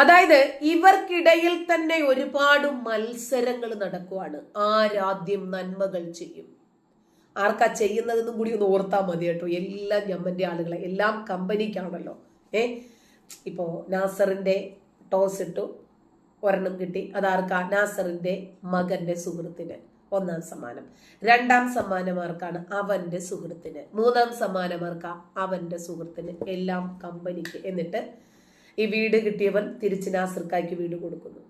അതായത് ഇവർക്കിടയിൽ തന്നെ ഒരുപാട് മത്സരങ്ങൾ നടക്കുവാണ്. ആരാദ്യം നന്മകൾ ചെയ്യും. ആർക്കാ ചെയ്യുന്നതെന്നും കൂടി ഒന്ന് ഓർത്താൽ മതി കേട്ടോ. എല്ലാം ഞമ്മന്റെ ആളുകളെ എല്ലാം കമ്പനിക്കാണല്ലോ. ഏ? ഇപ്പോ നാസറിന്റെ ടോസ് ഇട്ടു. ഒരെണ്ണം കിട്ടി. അതാർക്കാ? നാസറിന്റെ മകന്റെ സുഹൃത്തിന് ഒന്നാം സമ്മാനം. രണ്ടാം സമ്മാനം ആർക്കാണ്? അവന്റെ സുഹൃത്തിന്. മൂന്നാം സമ്മാനം ആർക്കാ? അവന്റെ സുഹൃത്തിന്. എല്ലാം കമ്പനിക്ക്. എന്നിട്ട് ഈ വീട് കിട്ടിയവൻ തിരിച്ച് നാസർക്കായ്ക്ക് വീട് കൊടുക്കുന്നു.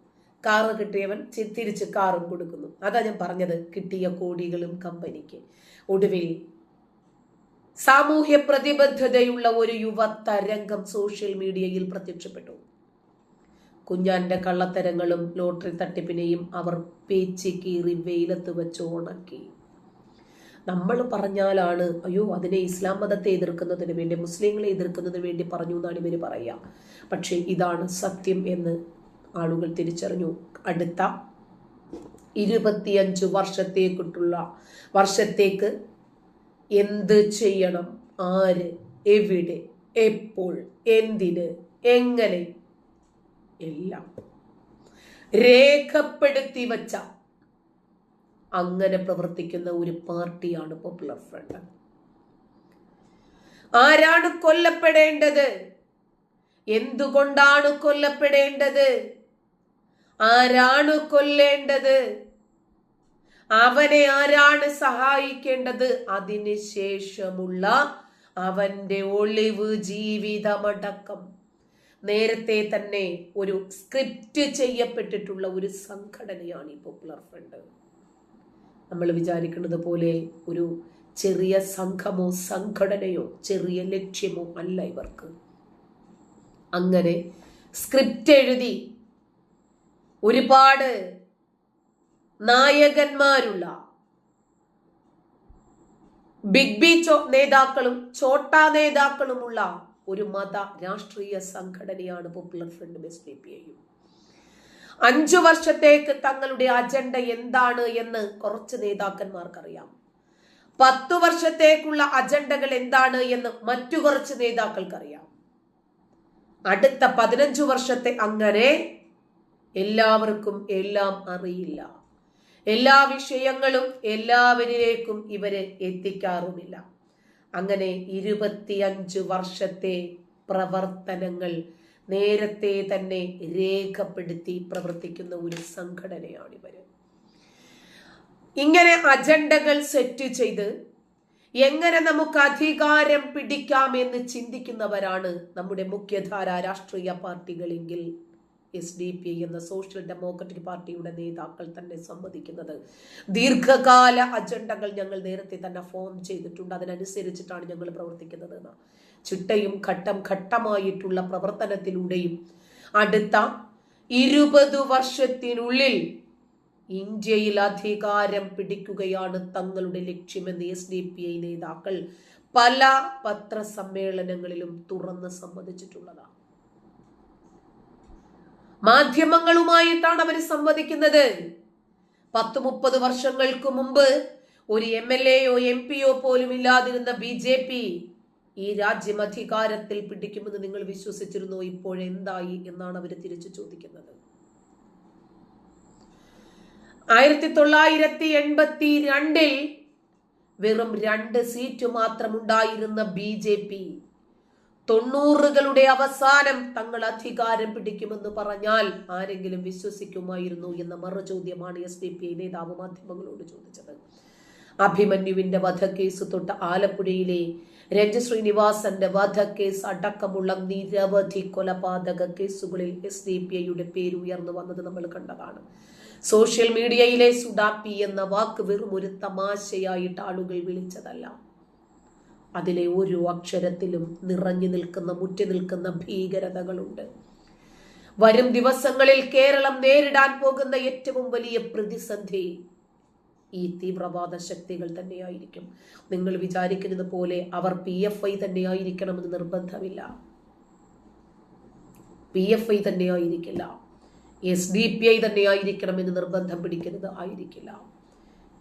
കാറ് കിട്ടിയവൻ തിരിച്ച് കാറും കൊടുക്കുന്നു. അതാ ഞാൻ പറഞ്ഞത് കിട്ടിയ കോടികളും കമ്പനിക്ക്. ഒടുവിൽ സാമൂഹ്യ പ്രതിബദ്ധതയുള്ള ഒരു യുവ തരംഗം സോഷ്യൽ മീഡിയയിൽ പ്രത്യക്ഷപ്പെട്ടു. കുഞ്ഞാന്റെ കള്ളത്തരങ്ങളും ലോട്ടറി തട്ടിപ്പിനെയും അവർ പേച്ച് കീറി വെയിലത്ത് വെച്ച് ഉണക്കി. നമ്മൾ പറഞ്ഞാലാണ് അയ്യോ അതിനെ ഇസ്ലാം മതത്തെ എതിർക്കുന്നതിന് വേണ്ടി മുസ്ലിങ്ങളെ എതിർക്കുന്നതിന് വേണ്ടി പറഞ്ഞു എന്നാണ് ഇവർ പറയുക. പക്ഷേ ഇതാണ് സത്യം എന്ന് ആളുകൾ തിരിച്ചറിഞ്ഞു. അടുത്ത ഇരുപത്തിയഞ്ച് വർഷത്തേക്കിട്ടുള്ള വർഷത്തേക്ക് എന്ത് ചെയ്യണം? ആര്? എവിടെ? എപ്പോൾ? എന്തിന്? എങ്ങനെ? എല്ലാം. രേഖപ്പെടുത്തി വച്ച അങ്ങനെ പ്രവർത്തിക്കുന്ന ഒരു പാർട്ടിയാണ് പോപ്പുലർ ഫ്രണ്ട് ആരാണ് കൊല്ലപ്പെടേണ്ടത്? എന്തുകൊണ്ടാണ് കൊല്ലപ്പെടേണ്ടത്? ആരാണ് കൊല്ലേണ്ടത്? അവനെ ആരാണ് സഹായിക്കേണ്ടത്? അതിനുശേഷമുള്ള അവന്റെ ഒളിവ് ജീവിതമടക്കം. നേരത്തെ തന്നെ ഒരു സ്ക്രിപ്റ്റ് ചെയ്യപ്പെട്ടിട്ടുള്ള ഒരു സംഘടനയാണ് ഈ പോപ്പുലർ ഫ്രണ്ട് നമ്മൾ വിചാരിക്കുന്നത് പോലെ ഒരു ചെറിയ സംഘമോ സംഘടനയോ ചെറിയ ലക്ഷ്യമോ അല്ല ഇവർക്ക്. അങ്ങനെ സ്ക്രിപ്റ്റ് എഴുതി ഒരുപാട് നായകന്മാരുള്ള ബിഗ് ബി ചോ നേതാക്കളും ചോട്ടാ നേതാക്കളുമുള്ള ഒരു മത രാഷ്ട്രീയ സംഘടനയാണ് popular front S D P ഐയും അഞ്ചു വർഷത്തേക്ക് തങ്ങളുടെ അജണ്ട എന്താണ് എന്ന് കുറച്ച് നേതാക്കന്മാർക്കറിയാം. പത്തു വർഷത്തേക്കുള്ള അജണ്ടകൾ എന്താണ് എന്ന് മറ്റു കുറച്ച് നേതാക്കൾക്കറിയാം. അടുത്ത പതിനഞ്ചു വർഷത്തെ അങ്ങനെ എല്ലാവർക്കും എല്ലാം അറിയില്ല. എല്ലാ വിഷയങ്ങളും എല്ലാവരിലേക്കും ഇവർ എത്തിക്കാറുമില്ല. അങ്ങനെ ഇരുപത്തിയഞ്ച് വർഷത്തെ പ്രവർത്തനങ്ങൾ നേരത്തെ തന്നെ രേഖപ്പെടുത്തി പ്രവർത്തിക്കുന്ന ഒരു സംഘടനയാണ് ഇവർ ഇങ്ങനെ അജണ്ടകൾ സെറ്റ് ചെയ്ത് എങ്ങനെ നമുക്ക് അധികാരം പിടിക്കാം എന്ന് ചിന്തിക്കുന്നവരാണ് നമ്മുടെ മുഖ്യധാര രാഷ്ട്രീയ പാർട്ടികളെങ്കിൽ എസ് ഡി പി എന്ന സോഷ്യൽ ഡെമോക്രാറ്റിക് പാർട്ടിയുടെ നേതാക്കൾ തന്നെ സമ്മതിക്കുന്നത്. ദീർഘകാല അജണ്ടകൾ ഞങ്ങൾ നേരത്തെ തന്നെ ഫോം ചെയ്തിട്ടുണ്ട്. അതിനനുസരിച്ചിട്ടാണ് ഞങ്ങൾ പ്രവർത്തിക്കുന്നത് എന്ന്. ചിട്ടയും ഘട്ടം ഘട്ടമായിട്ടുള്ള പ്രവർത്തനത്തിലൂടെയും അടുത്ത ഇരുപത് വർഷത്തിനുള്ളിൽ ഇന്ത്യയിൽ അധികാരം പിടിക്കുകയാണ് തങ്ങളുടെ ലക്ഷ്യമെന്ന് എസ് ഡി പി ഐ നേതാക്കൾ പല പത്രസമ്മേളനങ്ങളിലും തുറന്ന് സമ്മതിച്ചിട്ടുള്ളതാണ്. മാധ്യമങ്ങളുമായിട്ടാണ് അവർ സംവദിക്കുന്നത്. പത്ത് മുപ്പത് വർഷങ്ങൾക്ക് മുമ്പ് ഒരു എം എൽ എയോ എം പിയോ പോലും ഇല്ലാതിരുന്ന ബി ജെ പി ഈ രാജ്യം അധികാരത്തിൽ പിടിക്കുമെന്ന് നിങ്ങൾ വിശ്വസിച്ചിരുന്നോ? ഇപ്പോഴെന്തായി എന്നാണ് അവർ തിരിച്ചു ചോദിക്കുന്നത്. ആയിരത്തി തൊള്ളായിരത്തി എൺപത്തി രണ്ടിൽ വെറും രണ്ട് സീറ്റ് മാത്രമുണ്ടായിരുന്ന ബി ജെ പി തൊണ്ണൂറുകളുടെ അവസാനം തങ്ങൾ അധികാരം പിടിക്കുമെന്ന് പറഞ്ഞാൽ ആരെങ്കിലും വിശ്വസിക്കുമായിരുന്നു എന്ന മറുചോദ്യമാണ് എസ് ഡി പി നേതാവ് മാധ്യമങ്ങളോട് ചോദിച്ചത്. അഭിമന്യുവിന്റെ വധക്കേസ് തൊട്ട് ആലപ്പുഴയിലെ രഞ്ജശ്രീനിവാസന്റെ വധക്കേസ് അടക്കമുള്ള നിരവധി കൊലപാതക കേസുകളിൽ എസ് ഡി പി ഐയുടെ പേര് ഉയർന്നു വന്നത് നമ്മൾ കണ്ടതാണ്. സോഷ്യൽ മീഡിയയിലെ സുഡാപ്പി എന്ന വാക്ക് വെറും ഒരു തമാശയായിട്ട് ആളുകൾ വിളിച്ചതല്ല. അതിലെ ഓരോ അക്ഷരത്തിലും നിറഞ്ഞു നിൽക്കുന്ന മുറ്റി നിൽക്കുന്ന ഭീകരതകളുണ്ട്. വരും ദിവസങ്ങളിൽ കേരളം നേരിടാൻ പോകുന്ന ഏറ്റവും വലിയ പ്രതിസന്ധി ഈ തീവ്രവാദ ശക്തികൾ തന്നെയായിരിക്കും. നിങ്ങൾ വിചാരിക്കുന്നത് പോലെ അവർ പി എഫ് ഐ തന്നെയായിരിക്കണമെന്ന് നിർബന്ധമില്ല. പി എഫ് ഐ തന്നെയായിരിക്കില്ല. എസ് ഡി പി ഐ തന്നെയായിരിക്കണമെന്ന് നിർബന്ധം പിടിക്കുന്നത് ആയിരിക്കില്ല.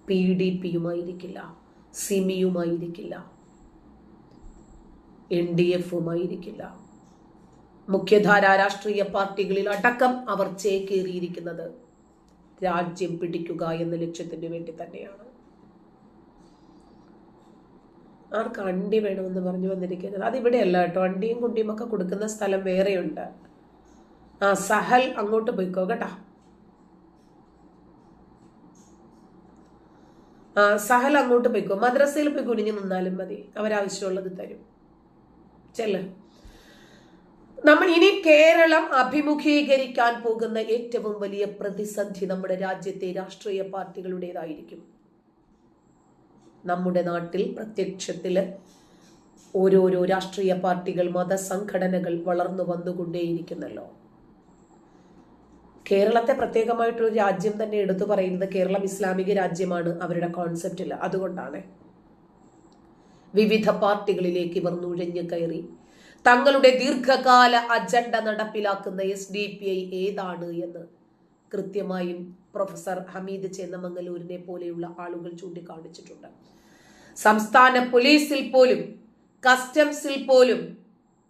പി ഡി പിയുമായിരിക്കില്ല സിമിയുമായിരിക്കില്ല എൻ ഡി എഫുമായിരിക്കില്ല മുഖ്യധാര രാഷ്ട്രീയ പാർട്ടികളിൽ അടക്കം അവർ ചേക്കേറിയിരിക്കുന്നത് രാജ്യം പിടിക്കുക എന്ന ലക്ഷ്യത്തിന് വേണ്ടി തന്നെയാണ്. ആർക്ക് അണ്ടി വേണമെന്ന് പറഞ്ഞു വന്നിരിക്കുന്നത്? അതിവിടെയല്ല കേട്ടോ. അണ്ടിയും കുണ്ടിയും ഒക്കെ കൊടുക്കുന്ന സ്ഥലം വേറെയുണ്ട്. ആ സഹൽ അങ്ങോട്ട് പോയിക്കോ കേട്ടാ. ആ സഹൽ അങ്ങോട്ട് പോയിക്കോ. മദ്രസയിൽ പോയി കുനിഞ്ഞു നിന്നാലും മതി. അവരാവശ്യമുള്ളത് തരും. ചെല്ല. നമ്മൾ ഇനി കേരളം അഭിമുഖീകരിക്കാൻ പോകുന്ന ഏറ്റവും വലിയ പ്രതിസന്ധി നമ്മുടെ രാജ്യത്തെ രാഷ്ട്രീയ പാർട്ടികളുടേതായിരിക്കും. നമ്മുടെ നാട്ടിൽ പ്രത്യക്ഷത്തിൽ ഓരോരോ രാഷ്ട്രീയ പാർട്ടികൾ മതസംഘടനകൾ വളർന്നു വന്നുകൊണ്ടേയിരിക്കുന്നല്ലോ. കേരളത്തെ പ്രത്യേകമായിട്ടൊരു രാജ്യം തന്നെ എടുത്തു പറയുന്നത് കേരളം ഇസ്ലാമിക രാജ്യമാണ് അവരുടെ കോൺസെപ്റ്റിൽ അതുകൊണ്ടാണ്. വിവിധ പാർട്ടികളിലേക്ക് ഇവർ നുഴഞ്ഞു കയറി. തങ്ങളുടെ ദീർഘകാല അജണ്ട നടപ്പിലാക്കുന്ന എസ് ഡി പി ഐ ഏതാണ് എന്ന് കൃത്യമായും പ്രൊഫസർ ഹമീദ് ചേന്നമംഗലൂരിനെ പോലെയുള്ള ആളുകൾ ചൂണ്ടിക്കാണിച്ചിട്ടുണ്ട്. സംസ്ഥാന പോലീസിൽ പോലും കസ്റ്റംസിൽ പോലും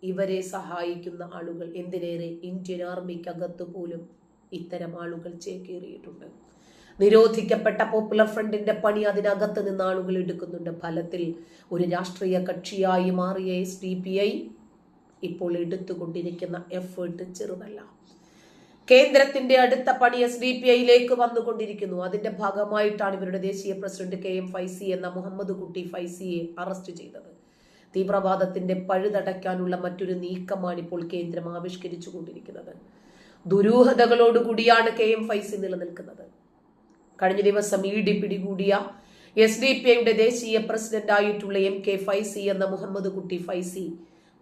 ഇവരെ സഹായിക്കുന്ന ആളുകൾ എന്തിനേറെ? ഇന്ത്യൻ ആർമിക്കകത്ത് പോലും ഇത്തരം ആളുകൾ ചേക്കേറിയിട്ടുണ്ട്. നിരോധിക്കപ്പെട്ട പോപ്പുലർ ഫ്രണ്ടിന്റെ പണി അതിനകത്ത് നിന്ന് ആളുകൾ എടുക്കുന്നുണ്ട്. ഫലത്തിൽ ഒരു രാഷ്ട്രീയ കക്ഷിയായി മാറിയ എസ് ഡി പി ഐ ഇപ്പോൾ എടുത്തുകൊണ്ടിരിക്കുന്ന എഫേർട്ട് ചെറുതല്ല. കേന്ദ്രത്തിന്റെ അടുത്ത പണി എസ് ഡി പി ഐയിലേക്ക് വന്നുകൊണ്ടിരിക്കുന്നു. അതിന്റെ ഭാഗമായിട്ടാണ് ഇവരുടെ ദേശീയ പ്രസിഡന്റ് കെ എം ഫൈസി എന്ന മുഹമ്മദ് കുട്ടി ഫൈസിയെ അറസ്റ്റ് ചെയ്തത്. തീവ്രവാദത്തിന്റെ പഴുതടയ്ക്കാനുള്ള മറ്റൊരു നീക്കമാണ് ഇപ്പോൾ കേന്ദ്രം ആവിഷ്കരിച്ചു കൊണ്ടിരിക്കുന്നത് ദുരൂഹതകളോടുകൂടിയാണ് കെ എം ഫൈസി നിലനിൽക്കുന്നത്. കഴിഞ്ഞ ദിവസം ഇ ഡി പിടികൂടിയ എസ് ഡി പി ഐയുടെ ദേശീയ പ്രസിഡന്റായിട്ടുള്ള എം കെ ഫൈസി എന്ന മുഹമ്മദ് കുട്ടി ഫൈസി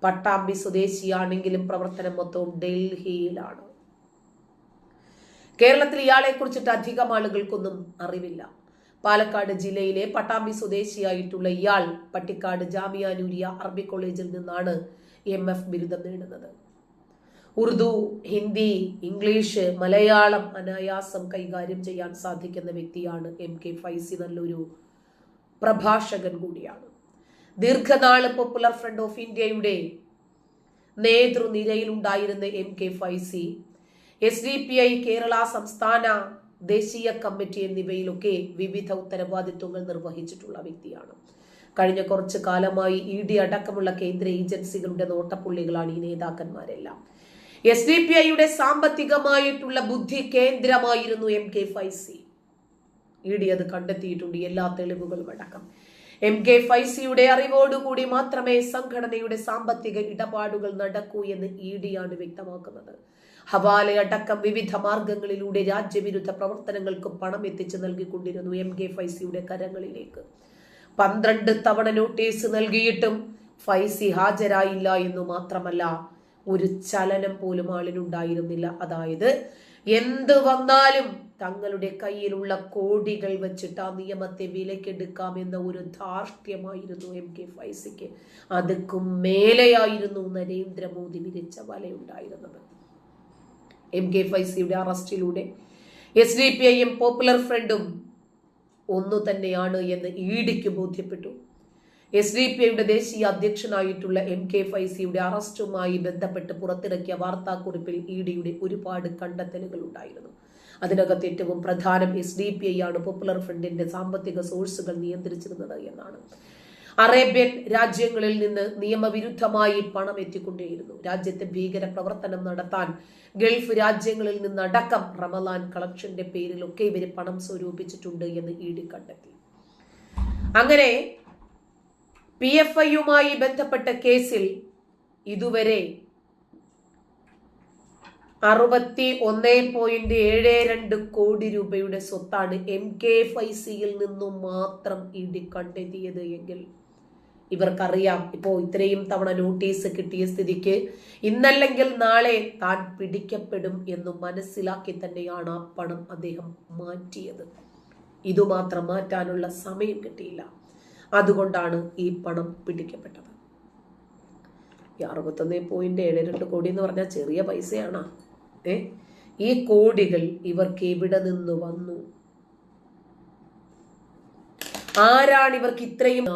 പട്ടാമ്പി സ്വദേശിയാണെങ്കിലും പ്രവർത്തനം മൊത്തവും ഡൽഹിയിലാണ്. കേരളത്തിൽ ഇയാളെ കുറിച്ചിട്ട് അധികം ആളുകൾക്കൊന്നും അറിവില്ല. പാലക്കാട് ജില്ലയിലെ പട്ടാമ്പി സ്വദേശിയായിട്ടുള്ള ഇയാൾ പട്ടിക്കാട് ജാമിയാനൂരിയ അറബി കോളേജിൽ നിന്നാണ് എം എഫ് ബിരുദം നേടുന്നത്. ഉറുദു ഹിന്ദി ഇംഗ്ലീഷ് മലയാളം അനായാസം കൈകാര്യം ചെയ്യാൻ സാധിക്കുന്ന വ്യക്തിയാണ് എം കെ ഫൈസി നല്ലൊരു പ്രഭാഷകൻ കൂടിയാണ്. ദീർഘനാൾ പോപ്പുലർ ഫ്രണ്ട് ഓഫ് ഇന്ത്യയുടെ നേതൃനിരയിലുണ്ടായിരുന്ന M K Faizy S D P I Kerala സംസ്ഥാന ദേശീയ കമ്മിറ്റി എന്നിവയിലൊക്കെ വിവിധ ഉത്തരവാദിത്വങ്ങൾ നിർവഹിച്ചിട്ടുള്ള വ്യക്തിയാണ്. കഴിഞ്ഞ കുറച്ച് കാലമായി ഇ ഡി അടക്കമുള്ള കേന്ദ്ര ഏജൻസികളുടെ നോട്ടപ്പുള്ളികളാണ് ഈ നേതാക്കന്മാരെല്ലാം. എസ് ഡി പി ഐയുടെ സാമ്പത്തികമായിട്ടുള്ള ബുദ്ധി കേന്ദ്രമായിരുന്നു M K Faizy E D അത് കണ്ടെത്തിയിട്ടുണ്ട് എല്ലാ തെളിവുകളും അടക്കം. എം കെ ഫൈസിയുടെ അറിവോടുകൂടി മാത്രമേ സംഘടനയുടെ സാമ്പത്തിക ഇടപാടുകൾ നടക്കൂ എന്ന് ഇ ആണ് വ്യക്തമാക്കുന്നത്. ഹവാല അടക്കം വിവിധ മാർഗങ്ങളിലൂടെ രാജ്യവിരുദ്ധ പ്രവർത്തനങ്ങൾക്ക് പണം എത്തിച്ചു നൽകിക്കൊണ്ടിരുന്നു എം കെ ഫൈസിയുടെ കരങ്ങളിലേക്ക്. പന്ത്രണ്ട് തവണ നോട്ടീസ് നൽകിയിട്ടും ഫൈസി ഹാജരായില്ല എന്നു മാത്രമല്ല ഒരു ചലനം പോലും ആളിനുണ്ടായിരുന്നില്ല അതായത് എന്ത് വന്നാലും തങ്ങളുടെ കയ്യിലുള്ള കോടികൾ വെച്ചിട്ട് ആ നിയമത്തെ വിലക്കെടുക്കാമെന്ന ഒരു ധാർഷ്ട്യമായിരുന്നു എം കെ ഫൈസിക്ക്. അതുക്കും മേലെയായിരുന്നു നരേന്ദ്രമോദി വിരിച്ച വലയുണ്ടായിരുന്നത്. എം കെ ഫൈസിയുടെ അറസ്റ്റിലൂടെ എസ് ഡി പി ഐയും പോപ്പുലർ ഫ്രണ്ടും ഒന്നു തന്നെയാണ് എന്ന് ഇഡിക്ക് ബോധ്യപ്പെട്ടു. എസ് ഡി പി ഐയുടെ ദേശീയ അധ്യക്ഷനായിട്ടുള്ള എം കെ ഫൈസിയുടെ അറസ്റ്റുമായി ബന്ധപ്പെട്ട് പുറത്തിറക്കിയ വാർത്താക്കുറിപ്പിൽ ഇ ഡിയുടെ ഒരുപാട് കണ്ടെത്തലുകൾ ഉണ്ടായിരുന്നു. അതിനകത്ത് ഏറ്റവും പ്രധാനം എസ് ഡി പി ഐ ആണ് പോപ്പുലർ ഫ്രണ്ടിന്റെ സാമ്പത്തിക സോഴ്സുകൾ നിയന്ത്രിച്ചിരുന്നത് എന്നാണ്. അറേബ്യൻ രാജ്യങ്ങളിൽ നിന്ന് നിയമവിരുദ്ധമായി പണം എത്തിക്കൊണ്ടേയിരുന്നു രാജ്യത്തെ ഭീകര പ്രവർത്തനം നടത്താൻ ഗൾഫ് രാജ്യങ്ങളിൽ നിന്നടക്കം റമലാൻ കളക്ഷന്റെ പേരിലൊക്കെ ഇവർ പണം സ്വരൂപിച്ചിട്ടുണ്ട് എന്ന് ഇ ഡി കണ്ടെത്തി. അങ്ങനെ പി എഫ് ഐയുമായി ബന്ധപ്പെട്ട കേസിൽ ഇതുവരെ അറുപത്തി ഒന്ന് പോയിന്റ് ഏഴ് രണ്ട് കോടി രൂപയുടെ സ്വത്താണ് എം കെ ഫൈസിയിൽ നിന്നും മാത്രം ഇടി കണ്ടെത്തിയത് എങ്കിൽ. ഇവർക്കറിയാം ഇപ്പോൾ ഇത്രയും തവണ നോട്ടീസ് കിട്ടിയ സ്ഥിതിക്ക് ഇന്നല്ലെങ്കിൽ നാളെ താൻ പിടിക്കപ്പെടും എന്ന് മനസ്സിലാക്കി തന്നെയാണ് ആ പണം അദ്ദേഹം മാറ്റിയത്. ഇതുമാത്രം മാറ്റാനുള്ള സമയം കിട്ടിയില്ല. അതുകൊണ്ടാണ് ഈ പണം പിടിക്കപ്പെട്ടത്. ഈ അറുപത്തൊന്ന് പോയിന്റ് ഏഴ് രണ്ട് കോടി എന്ന് പറഞ്ഞാൽ ചെറിയ പൈസയാണോ. ഈ കോടികൾ ഇവർക്ക് എവിടെ നിന്ന് വന്നു? ആരാണ് ഇവർക്ക് ഇത്രയും